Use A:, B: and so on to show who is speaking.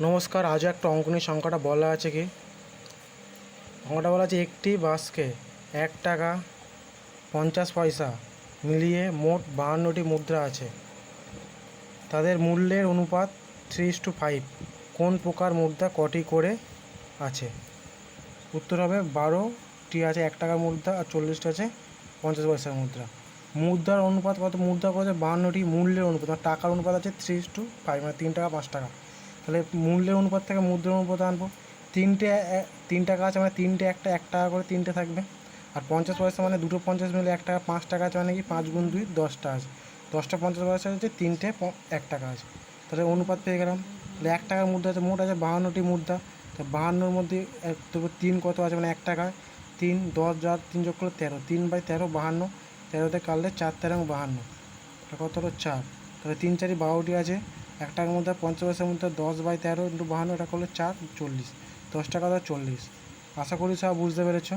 A: নমস্কার আজ একটা অঙ্কনের সংখ্যাটা বলা আছে কি? অঙ্কটা বলা আছে একটি বাসকে এক টাকা পঞ্চাশ পয়সা মিলিয়ে মোট বাহান্নটি মুদ্রা আছে। তাদের মূল্যের অনুপাত থ্রি টু ফাইভ কোন প্রকার মুদ্রা কটি করে আছে? উত্তর হবে বারোটি আছে এক টাকার মুদ্রা আর চল্লিশটা আছে পঞ্চাশ পয়সার মুদ্রা। মুদ্রার অনুপাত কত? মুদ্রা কত? বাহান্নটি মূল্যের অনুপাত আর টাকার অনুপাত আছে থ্রি টু ফাইভ মানে তিন টাকা, পাঁচ টাকা। তাহলে মূল্যের অনুপাত থেকে মুদ্রার অনুপাত আনব। তিনটে এ- তিন টাকা আছে মানে তিনটে একটা, এক টাকা করে তিনটে থাকবে। আর পঞ্চাশ পয়সা মানে দুটো পঞ্চাশ মিলে এক টাকা, পাঁচ টাকা আছে মানে কি, পাঁচ গুণ দুই দশটা আছে। দশটা পঞ্চাশ পয়সা হচ্ছে তিনটে এক টাকা আছে। তাহলে অনুপাত পেয়ে গেলাম। তাহলে এক টাকার মুদ্রা আছে, মোট আছে বাহান্নটি মুদ্রা। তো বাহান্নর মধ্যে তবু তিন কত আছে মানে এক টাকায় তিন, দশ যার তিন যোগ করলে তেরো। তিন বাই তেরো, বাহান্ন। তেরোতে কাটলে চার তেরো বাহান্ন। কত হলো চার? তাহলে তিন চারি বারোটি আছে। এক টাকার মধ্যে পঞ্চাশ পয়সার মধ্যে দশ বাই তেরো ইন্টু বাহান্ন, এটা করলে চার, চল্লিশ। দশ টাকা দশ চল্লিশ। আশা করি সব বুঝতে পেরেছ?